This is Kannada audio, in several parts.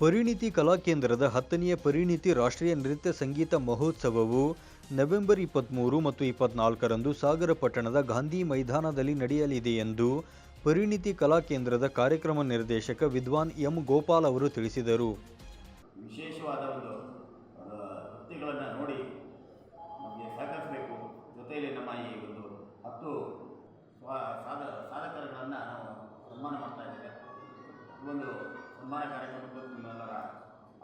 ಪರಿಣಿತಿ ಕಲಾ ಕೇಂದ್ರದ ಹತ್ತನೆಯ ಪರಿಣಿತಿ ರಾಷ್ಟ್ರೀಯ ನೃತ್ಯ ಸಂಗೀತ ಮಹೋತ್ಸವವು ನವೆಂಬರ್ ಇಪ್ಪತ್ತ್ಮೂರು ಮತ್ತು ಇಪ್ಪತ್ನಾಲ್ಕರಂದು ಸಾಗರ ಪಟ್ಟಣದ ಗಾಂಧಿ ಮೈದಾನದಲ್ಲಿ ನಡೆಯಲಿದೆ ಎಂದು ಪರಿಣಿತಿ ಕಲಾ ಕೇಂದ್ರದ ಕಾರ್ಯಕ್ರಮ ನಿರ್ದೇಶಕ ವಿದ್ವಾನ್ ಎಂ ಗೋಪಾಲ್ ಅವರು ತಿಳಿಸಿದರು. ವಿಶೇಷವಾದ ಒಂದು ನೋಡಿ ನಮಗೆ ಸಹಕರಿಸಬೇಕು ಸನ್ಮಾನ ಕಾರ್ಯಕ್ರಮಕ್ಕೂ ನಿಮ್ಮೆಲ್ಲರ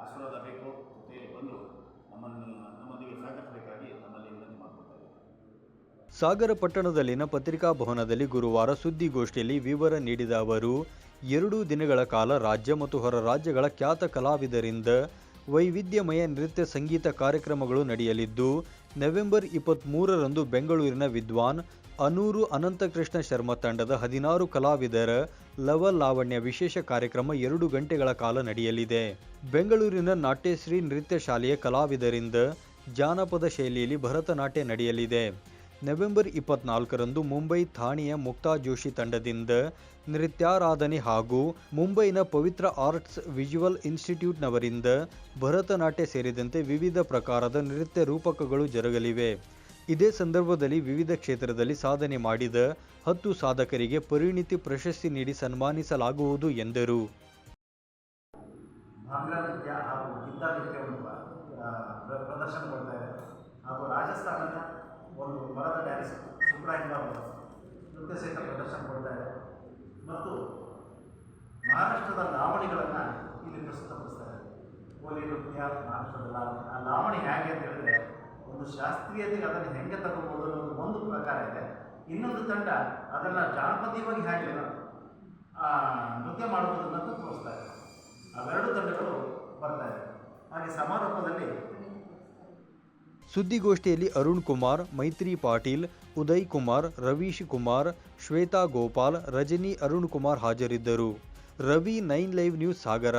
ಆಶೀರ್ವಾದ ಬೇಕು ಜೊತೆಯಲ್ಲಿ ಬಂದು ನಮ್ಮನ್ನು, ನಮ್ಮೊಂದಿಗೆ ಸಹಕರಿಸಬೇಕಾಗಿ ನಮ್ಮಲ್ಲಿ ವಿನಂತಿ ಇದ್ದೇವೆ ಸಾಗರ ಪಟ್ಟಣದಲ್ಲಿನ ಪತ್ರಿಕಾ ಭವನದಲ್ಲಿ ಗುರುವಾರ ಸುದ್ದಿಗೋಷ್ಠಿಯಲ್ಲಿ ವಿವರ ನೀಡಿದ ಅವರು, ಎರಡು ದಿನಗಳ ಕಾಲ ರಾಜ್ಯ ಮತ್ತು ಹೊರ ರಾಜ್ಯಗಳ ಖ್ಯಾತ ಕಲಾವಿದರಿಂದ ವೈವಿಧ್ಯಮಯ ನೃತ್ಯ ಸಂಗೀತ ಕಾರ್ಯಕ್ರಮಗಳು ನಡೆಯಲಿದ್ದು, ನವೆಂಬರ್ ಇಪ್ಪತ್ತ್ಮೂರರಂದು ಬೆಂಗಳೂರಿನ ವಿದ್ವಾನ್ ಅನೂರು ಅನಂತಕೃಷ್ಣ ಶರ್ಮ ತಂಡದ ಹದಿನಾರು ಕಲಾವಿದರ ಲವ ಲಾವಣ್ಯ ವಿಶೇಷ ಕಾರ್ಯಕ್ರಮ ಎರಡು ಗಂಟೆಗಳ ಕಾಲ ನಡೆಯಲಿದೆ. ಬೆಂಗಳೂರಿನ ನಾಟ್ಯಶ್ರೀ ನೃತ್ಯ ಶಾಲೆಯ ಕಲಾವಿದರಿಂದ ಜಾನಪದ ಶೈಲಿಯಲ್ಲಿ ಭರತನಾಟ್ಯ ನಡೆಯಲಿದೆ. ನವೆಂಬರ್ ಇಪ್ಪತ್ನಾಲ್ಕರಂದು ಮುಂಬೈ ಥಾಣೆಯ ಮುಕ್ತಾ ಜೋಶಿ ತಂಡದಿಂದ ನೃತ್ಯಾರಾಧನೆ ಹಾಗೂ ಮುಂಬೈನ ಪವಿತ್ರ ಆರ್ಟ್ಸ್ ವಿಜುವಲ್ ಇನ್ಸ್ಟಿಟ್ಯೂಟ್ನವರಿಂದ ಭರತನಾಟ್ಯ ಸೇರಿದಂತೆ ವಿವಿಧ ಪ್ರಕಾರದ ನೃತ್ಯ ರೂಪಕಗಳು ಜರುಗಲಿವೆ. ಇದೇ ಸಂದರ್ಭದಲ್ಲಿ ವಿವಿಧ ಕ್ಷೇತ್ರದಲ್ಲಿ ಸಾಧನೆ ಮಾಡಿದ ಹತ್ತು ಸಾಧಕರಿಗೆ ಪರಿಣಿತಿ ಪ್ರಶಸ್ತಿ ನೀಡಿ ಸನ್ಮಾನಿಸಲಾಗುವುದು ಎಂದರು. ಭಾಂಗ್ರಾ ನೃತ್ಯ ಹಾಗೂ ಗಿದ್ದ ನೃತ್ಯವನ್ನು ಆ, ಪ್ರ- ಪ್ರದರ್ಶನ ಕೊಡ್ತಾ ಇದೆ ಹಾಗೂ ರಾಜಸ್ಥಾನದ ಒಂದು ಮರದ ಡ್ಯಾನ್ಸ್ ಅವರು ನೃತ್ಯ ಸಹಿತ ಪ್ರದರ್ಶನ ಕೊಡ್ತಾ ಮತ್ತು ಮಹಾರಾಷ್ಟ್ರದ ಲಾವಣಿಗಳನ್ನು ಇಲ್ಲಿ ಪ್ರಸ್ತುತಪಡಿಸ್ತಾ ಇದೆ ಹೋಲಿ ನೃತ್ಯ ಮಹಾರಾಷ್ಟ್ರದ ಲಾವಣಿ. ಆ ಲಾವಣಿ ಹೇಗೆ ಅಂತ ಹೇಳಿದ್ರೆ, ಒಂದು ಶಾಸ್ತ್ರೀಯತೆಗೆ ಅದನ್ನು ಹೆಂಗೆ ತಗೋಬೋದು ಅನ್ನೋದು ಒಂದು ಪ್ರಕಾರ ಇದೆ. ಇನ್ನೊಂದು ತಂಡ ಅದನ್ನು ಜಾನಪದೀಯವಾಗಿ ಹೇಗೆ ನೃತ್ಯ ಮಾಡುವುದನ್ನು ತೋರಿಸ್ತಾ ಇದೆ. ಅವೆರಡು ತಂಡಗಳು ಬರ್ತಾ ಇದೆ. ಹಾಗೆ ಸಮಾರೋಪದಲ್ಲಿ ಸುದ್ದಿಗೋಷ್ಠಿಯಲ್ಲಿ ಅರುಣ್ ಕುಮಾರ್, ಮೈತ್ರಿ ಪಾಟೀಲ್, ಉದಯ್ ಕುಮಾರ್, ರವೀಶ್ ಕುಮಾರ್, ಶ್ವೇತಾ ಗೋಪಾಲ್, ರಜನಿ ಅರುಣ್ ಕುಮಾರ್ ಹಾಜರಿದ್ದರು. Ravi nine live news Sagara.